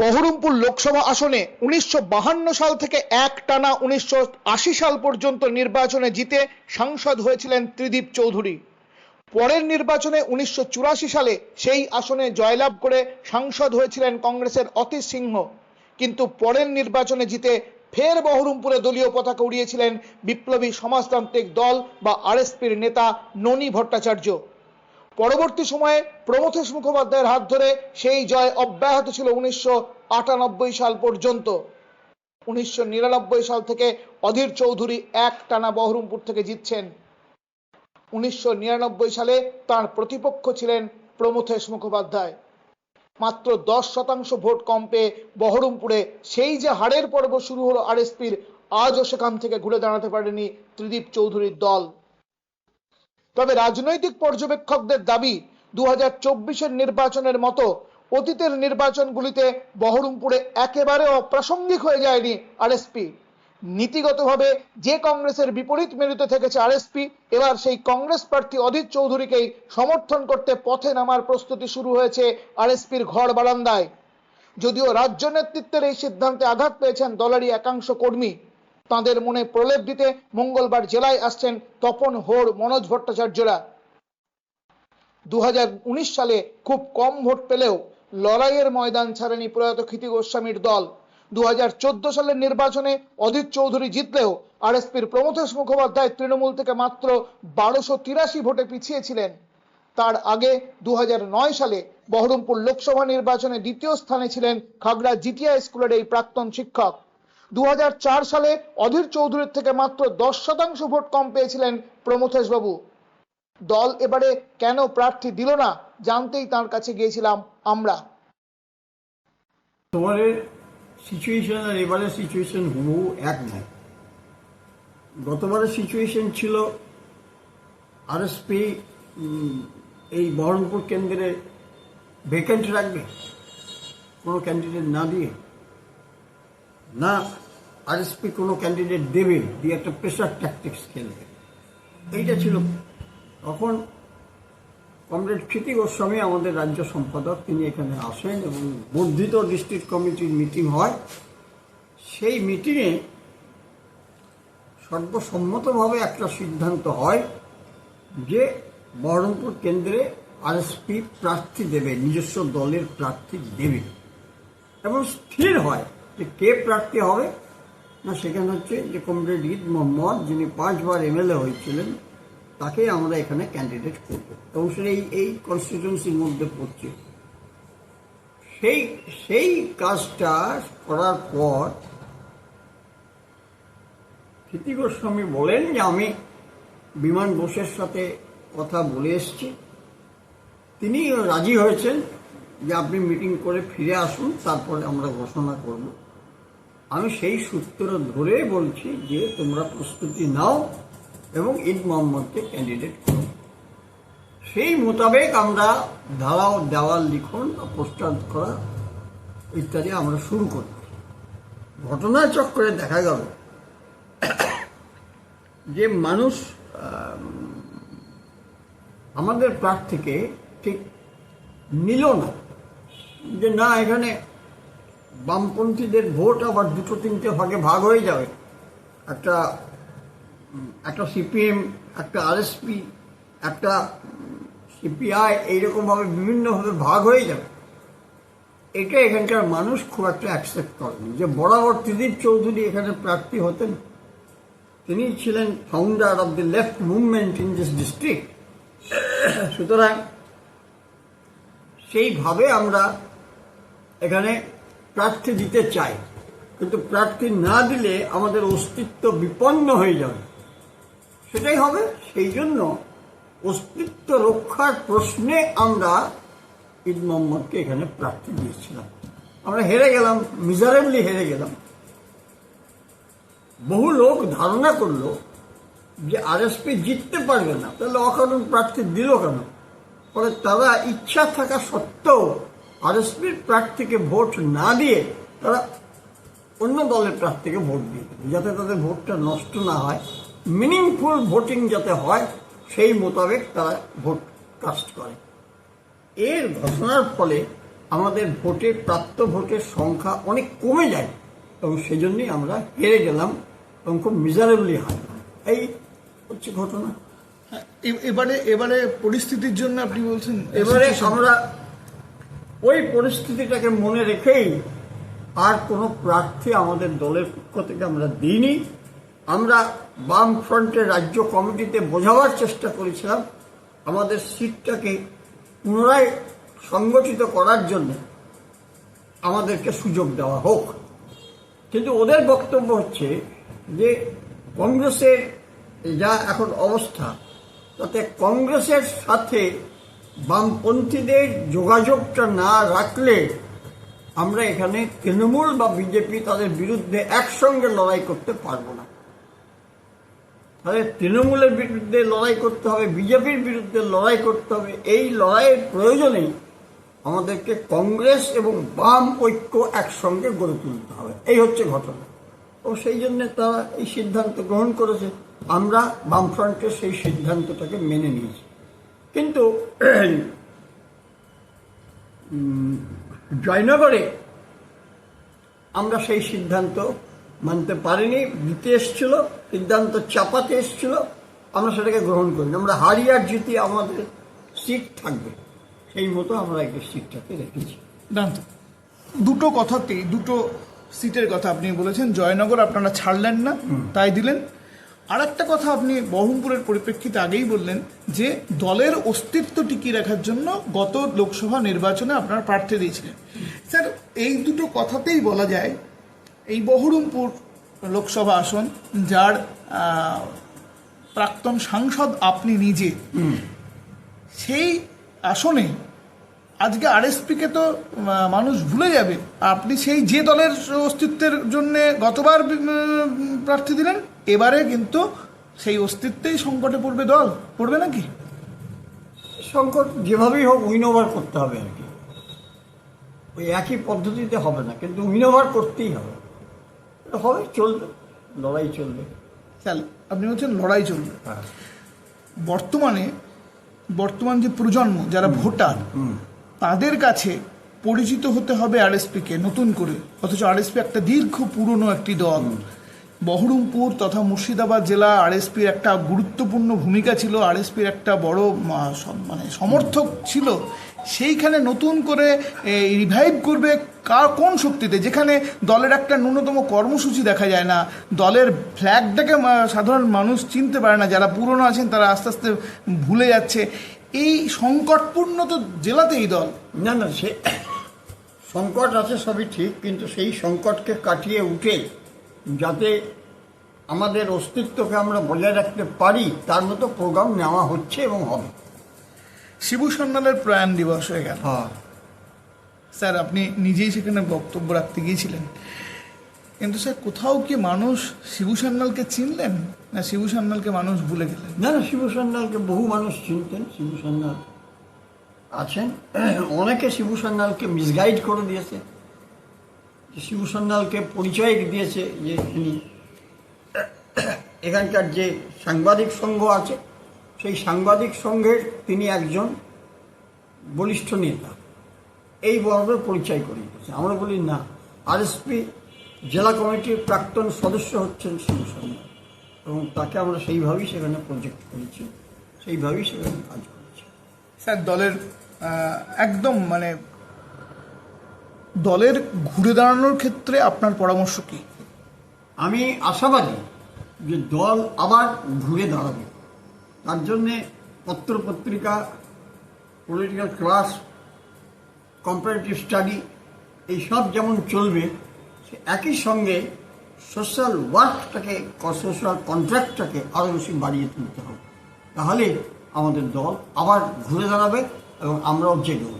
বহরমপুর লোকসভা আসনে উনিশশো সাল থেকে এক টানা উনিশশো আশি সাল পর্যন্ত নির্বাচনে জিতে সাংসদ হয়েছিলেন ত্রিদীপ চৌধুরী। পরের নির্বাচনে উনিশশো চুরাশি সালে সেই আসনে জয়লাভ করে সাংসদ হয়েছিলেন কংগ্রেসের অতীশ সিংহ। কিন্তু পরের নির্বাচনে জিতে ফের বহরমপুরে দলীয় পতাকা উড়িয়েছিলেন বিপ্লবী সমাজতান্ত্রিক দল বা আরএসপির নেতা ননী ভট্টাচার্য। পরবর্তী সময়ে প্রমথেশ মুখোপাধ্যায়ের হাত ধরে সেই জয় অব্যাহত ছিল উনিশশো আটানব্বই সাল পর্যন্ত। উনিশশো নিরানব্বই সাল থেকে অধীর চৌধুরী এক টানা বহরমপুর থেকে জিতছেন। উনিশশো নিরানব্বই সালে তার প্রতিপক্ষ ছিলেন প্রমথেশ মুখোপাধ্যায়। মাত্র দশ শতাংশ ভোট কম পেয়ে বহরমপুরে সেই যে হারের পর্ব শুরু হলো আরএসপির, আজও সেখান থেকে ঘুরে দাঁড়াতে পারেনি ত্রিদীপ চৌধুরীর দল। তবে রাজনৈতিক পর্যবেক্ষকদের দাবি দু হাজার নির্বাচনের মতো অতীতের নির্বাচনগুলিতে বহরমপুরে একেবারে অপ্রাসঙ্গিক হয়ে যায়নি আরএসপি। নীতিগতভাবে যে কংগ্রেসের বিপরীত মেরুতে থেকেছে আরএসপি, এবার সেই কংগ্রেস প্রার্থী অধীর চৌধুরীকেই সমর্থন করতে পথে নামার প্রস্তুতি শুরু হয়েছে আরএসপির ঘর বারান্দায়। যদিও রাজ্য নেতৃত্বের এই সিদ্ধান্তে আঘাত পেয়েছেন দলেরই একাংশ কর্মী। তাঁদের মনে প্রলেপ দিতে মঙ্গলবার জেলায় আসছেন তপন হোড় মনোজ ভট্টাচার্যরা। দু হাজার উনিশ সালে খুব কম ভোট পেলেও লড়াইয়ের ময়দান ছাড়েনি প্রয়াত ক্ষিতি গোস্বামীর দল। দু হাজার চোদ্দ সালের নির্বাচনে অধীর চৌধুরী জিতলেও আর আরএসপির প্রমথেশ মুখোপাধ্যায় তৃণমূল থেকে মাত্র বারোশো তিরাশি ভোটে পিছিয়ে ছিলেন তার আগে দু হাজার নয় সালে বহরমপুর লোকসভা নির্বাচনে দ্বিতীয় স্থানে ছিলেন খাগড়া জিটিয়া স্কুলের এই প্রাক্তন শিক্ষক। দু হাজার চার সালে অধীর চৌধুরীর থেকে মাত্র দশ শতাংশ ভোট কম পেয়েছিলেন প্রমথেশ বাবু দল এবারে কেন প্রার্থী দিল না জানতেই তার কাছে গিয়েছিলাম আমরা। তোমাদের সিচুয়েশন আর এবারের সিচুয়েশন হুবহু এক নয়। গতবারের সিচুয়েশন ছিল আরএসপি এই বহরমপুর কেন্দ্রে ভেকেন্ট রাখবে, কোনো ক্যান্ডিডেট না দিয়ে। না আরএসপি কোনো ক্যান্ডিডেট দেবে দিয়ে একটা প্রেশার ট্যাকটিক্স খেলবে এইটা ছিল। তখন কমরেড ক্ষিতি গোস্বামী আমাদের রাজ্য সম্পাদক, তিনি এখানে আসেন এবং বর্ধিত ডিস্ট্রিক্ট কমিটির মিটিং হয়। সেই মিটিংয়ে সর্বসম্মতভাবে একটা সিদ্ধান্ত হয় যে বহরমপুর কেন্দ্রে আরএসপি প্রার্থী দেবে, নিজস্ব দলের প্রার্থী দেবে। এবং স্থির হয় যে কে প্রার্থী হবে না, সেখানে হচ্ছে যে কমরেড ঈদ মোহাম্মদ, যিনি পাঁচবার এমএলএ হয়েছিলেন তাকে আমরা এখানে ক্যান্ডিডেট করব। এবং সেটা এই এই মধ্যে পড়ছে। সেই সেই কাজটা করার পর ক্ষিতি গোস্বামী বলেন যে আমি বিমান বোসের সাথে কথা বলে এসছি। তিনি রাজি হয়েছেন যে আপনি মিটিং করে ফিরে আসুন, তারপরে আমরা ঘোষণা করব। আমি সেই সূত্র ধরে বলছি যে তোমরা প্রস্তুতি নাও এবং ঈদ মোহাম্মদকে ক্যান্ডিডেট করো। সেই মোতাবেক আমরা ধারাও দেওয়াল লিখন পোস্টার করা ইত্যাদি আমরা শুরু করি ঘটনা চক্রে দেখা গেল যে মানুষ আমাদের প্রার্থীকে ঠিক নিল না। যে না, এখানে বামপন্থীদের ভোট আবার দুটো তিনটে ভাগে ভাগ হয়ে যাবে। একটা একটা সিপিএম, একটা আরএসপি, একটা সিপিআই, এইরকমভাবে বিভিন্নভাবে ভাগ হয়ে যাবে। এটা এখানকার মানুষ খুব একটা অ্যাকসেপ্ট করেনি। যে বরাবর ত্রিদীপ চৌধুরী এখানে প্রার্থী হতেন, তিনি ছিলেন founder of the left movement in this district সুতরাং সেইভাবে আমরা এখানে প্রার্থী দিতে চাই কিন্তু প্রার্থী না দিলে আমাদের অস্তিত্ব বিপন্ন হয়ে যাবে। সেটাই হবে। সেই জন্য অস্তিত্ব রক্ষার প্রশ্নে আমরা ঈদ মোহাম্মদকে এখানে প্রার্থী দিয়েছিলাম। আমরা হেরে গেলাম মিজারেবলি হেরে গেলাম। বহু লোক ধারণা করল যে আরএসপি জিততে পারবে না। তাহলে অকারণ প্রার্থী দিল কেন? ফলে তারা ইচ্ছা থাকা সত্ত্বেও আরএসপির প্রার্থীকে ভোট না দিয়ে তারা অন্য দলের প্রার্থীকে ভোট দিয়ে যাতে তাদের ভোটটা নষ্ট না হয়। মিনিংফুল ভোটিং যাতে হয় সেই মোতাবেক তারা ভোট কাস্ট করে। এর ঘটনার ফলে আমাদের ভোটে প্রাপ্ত ভোটের সংখ্যা অনেক কমে যায় এবং সেজন্যই আমরা হেরে গেলাম এবং খুব মিজারেবলি হয় এই হচ্ছে ঘটনা। হ্যাঁ, এবারে এবারে পরিস্থিতির জন্য আপনি বলছেন? এবারে আমরা ওই পরিস্থিতিটাকে মনে রেখেই আর কোনো প্রার্থী আমাদের দলের পক্ষ থেকে আমরা দিইনি। আমরা বাম ফ্রন্টের রাজ্য কমিটিতে বোঝাবার চেষ্টা করেছিলাম আমাদের সিটটাকে পুনরায় সংগঠিত করার জন্য আমাদেরকে সুযোগ দেওয়া হোক। কিন্তু ওদের বক্তব্য হচ্ছে যে কংগ্রেসের যা এখন অবস্থা, তাতে কংগ্রেসের সাথে বামপন্থীদের যোগাযোগটা না রাখলে আমরা এখানে তৃণমূল বা বিজেপি তাদের বিরুদ্ধে একসঙ্গে লড়াই করতে পারব না। তাহলে তৃণমূলের বিরুদ্ধে লড়াই করতে হবে, বিজেপির বিরুদ্ধে লড়াই করতে হবে, এই লড়াইয়ের প্রয়োজনে আমাদেরকে কংগ্রেস এবং বাম ঐক্য একসঙ্গে গড়ে তুলতে হবে। এই হচ্ছে ঘটনা। ও সেই জন্য তারা এই সিদ্ধান্ত গ্রহণ করেছে। আমরা বামফ্রন্টের সেই সিদ্ধান্তটাকে মেনে নিয়েছি। কিন্তু জয়নগরে আমরা সেই সিদ্ধান্ত মানতে পারিনি। দিতে এসছিল সিদ্ধান্ত চাপাতে এসছিল। আমরা সেটাকে গ্রহণ করিনি। আমরা হারিয়ার জিতে আমাদের সিট থাকবে। সেই মতো আমরা এই সিটটাকে রেখেছি। দুটো কথাতেই দুটো সিটের কথা আপনি বলেছেন। জয়নগর আপনারা ছাড়লেন না তাই দিলেন। আর একটা কথা আপনি বহরমপুরের পরিপ্রেক্ষিতে আগেই বললেন যে দলের অস্তিত্ব টিকিয়ে রাখার জন্য গত লোকসভা নির্বাচনে আপনারা প্রার্থী দিয়েছিলেন। স্যার এই দুটো কথাতেই বলা যায় এই বহরমপুর লোকসভা আসন যার প্রাক্তন সাংসদ আপনি নিজে সেই আসনে আজকে আরএসপিকে তো মানুষ ভুলে যাবে। আপনি সেই যে দলের অস্তিত্বের জন্য গতবার প্রার্থী দিলেন এবারে কিন্তু সেই অস্তিত্বেই সংকটে পড়বে দল। পড়বে নাকি? সংকট যেভাবেই হোক উইন ওভার করতে হবে আর কি। ওই একই পদ্ধতিতে হবে না কিন্তু উইন ওভার করতেই হবে। হবে চলবে লড়াই চলবে। স্যার আপনি বলছেন লড়াই চলবে। বর্তমানে বর্তমান যে প্রজন্ম যারা ভোটার তাদের কাছে পরিচিত হতে হবে আরএসপিকে নতুন করে। অথচ আরএসপি একটা দীর্ঘ পুরনো একটি দল। বহরমপুর তথা মুর্শিদাবাদ জেলা আরএসপির একটা গুরুত্বপূর্ণ ভূমিকা ছিল আরএসপির একটা বড় মানে সমর্থক ছিল। সেইখানে নতুন করে রিভাইভ করবে কার, কোন শক্তিতে? যেখানে দলের একটা ন্যূনতম কর্মসূচি দেখা যায় না। দলের ফ্ল্যাগটাকে সাধারণ মানুষ চিনতে পারে না। যারা পুরনো আছেন, তারা আস্তে আস্তে ভুলে যাচ্ছে। এই সংকটপূর্ণ তো জেলাতেই দল। না না, সে সংকট আছে সবই ঠিক, কিন্তু সেই সংকটকে কাটিয়ে উঠে যাতে আমাদের অস্তিত্বকে আমরা বজায় রাখতে পারি তার মতো প্রোগ্রাম নেওয়া হচ্ছে এবং হবে। শিবু সন্ন্যালের প্রয়াণ দিবস হয়ে গেল। হ্যাঁ। স্যার আপনি নিজেই সেখানে বক্তব্য রাখতে গিয়েছিলেন। কিন্তু স্যার কোথাও কি মানুষ শিবু সান্যালকে চিনলেন? না শিবু সান্যালকে মানুষ ভুলে গেলেন? না না শিবু সান্যালকে বহু মানুষ চিনতেন। শিবু সান্যাল আছেন। অনেকে শিবু সান্যালকে মিসগাইড করে দিয়েছে। যে শিবু সান্যালকে পরিচয় দিয়েছে যে তিনি এখানকার যে সাংবাদিক সংঘ আছে, সেই সাংবাদিক সংঘের তিনি একজন বলিষ্ঠ নেতা। এই বর্বে পরিচয় করে দিয়েছে। আমরা বলি, না, আরএসপি জেলা কমিটির প্রাক্তন সদস্য হচ্ছেন শিবু সান্যাল এবং তাকে আমরা সেইভাবেই সেখানে প্রজেক্ট করেছি, সেইভাবেই সেখানে কাজ করেছি। স্যার, দলের একদম মানে দলের ঘুরে দাঁড়ানোর ক্ষেত্রে আপনার পরামর্শ কি? আমি আশাবাদী যে দল আবার ঘুরে দাঁড়াবে। তার জন্যে পত্র পত্রিকা পলিটিক্যাল ক্লাস কম্পারেটিভ স্টাডি এইসব যেমন চলবে, সে একই সঙ্গে সোশ্যাল ওয়ার্কটাকে সোশ্যাল কন্ট্রাক্টটাকে আরও বেশি বাড়িয়ে তুলতে হবে। তাহলে আমাদের দল আবার ঘুরে দাঁড়াবে এবং আমরাও জেগে